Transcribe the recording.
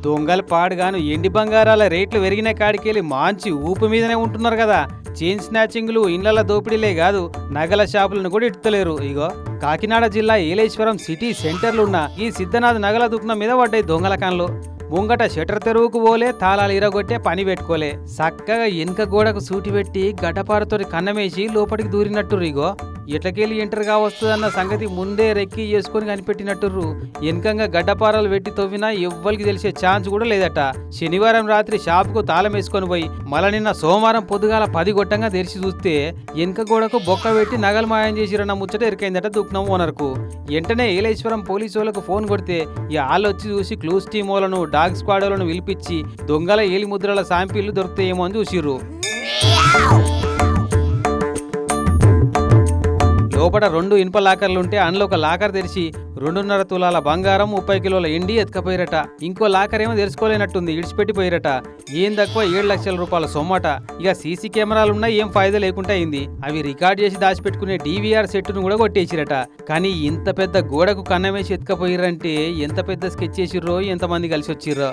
దొంగలు పాడుగాను ఎండి బంగారాల రేట్లు పెరిగిన కాడికెళ్ళి మాంచి ఊపు మీదనే ఉంటున్నారు కదా. చైన్ స్నాచింగ్లు ఇండ్ల దోపిడీలే కాదు నగల షాపులను కూడా ఇట్టలేరు ఇగో కాకినాడ జిల్లా ఏలేశ్వరం సిటీ సెంటర్లు ఉన్న ఈ సిద్ధనాథ్ నగల దుకాణం మీద పడ్డాయి దొంగల కన్లు. ముంగట షటర్ తెరువుకు పోలే తాళాలు ఇరగొట్టే పని పెట్టుకోలే. చక్కగా వెనుక గోడకు సూటి పెట్టి గడ్డపారతోటి కన్నమేసి లోపలికి దూరినట్టు ఇగో. ఎట్లకెళ్ళి ఎంటర్గా వస్తుందన్న సంగతి ముందే రెక్కి చేసుకొని కనిపెట్టినట్టుర్రు. వెనకంగా గడ్డపారాలు పెట్టి తవ్వినా ఎవ్వరికి తెలిసే ఛాన్స్ కూడా లేదట. శనివారం రాత్రి షాపుకు తాళం వేసుకొని పోయి మళ్ళా నిన్న సోమవారం పొద్దుగాల పది గొట్టంగా తెరిచి చూస్తే వెనక గోడకు బొక్క పెట్టి నగలు మాయం చేసిరన్న ముచ్చట ఎరికైందట దుఃఖం ఓనర్కు. వెంటనే ఏలేశ్వరం పోలీసు వాళ్ళకు ఫోన్ కొడితే ఈ వాళ్ళు వచ్చి చూసి క్లూస్ టీమ్ డాగ్ స్క్వాడోలను పిలిపించి దొంగల ఏలి ముద్రల శాంపిళ్ళు దొరుకుతాయేమో అని చూసిర్రు. లోపల రెండు ఇనుప లాకర్లు ఉంటే అందులో ఒక లాకర్ తెరిచి రెండున్నర తులాల బంగారం ముప్పై కిలోల ఎండి ఎత్తుకపోయిరట. ఇంకో లాకర్ ఏమో తెరుచుకోలేనట్టుంది ఇడిచిపెట్టిపోయిరట. ఏం తక్కువ ఏడు లక్షల రూపాయల సొమ్మట. ఇక సీసీ కెమెరాలున్నా ఏం ఫాయిదా లేకుండా అయింది. అవి రికార్డ్ చేసి దాచిపెట్టుకునే డీవీఆర్ సెట్ను కూడా కొట్టేసిరట. కానీ ఇంత పెద్ద గోడకు కన్నమేసి ఎత్తుకపోయిరంటే ఎంత పెద్ద స్కెచ్ చేసిర్రో ఎంతమంది కలిసి వచ్చిర్రో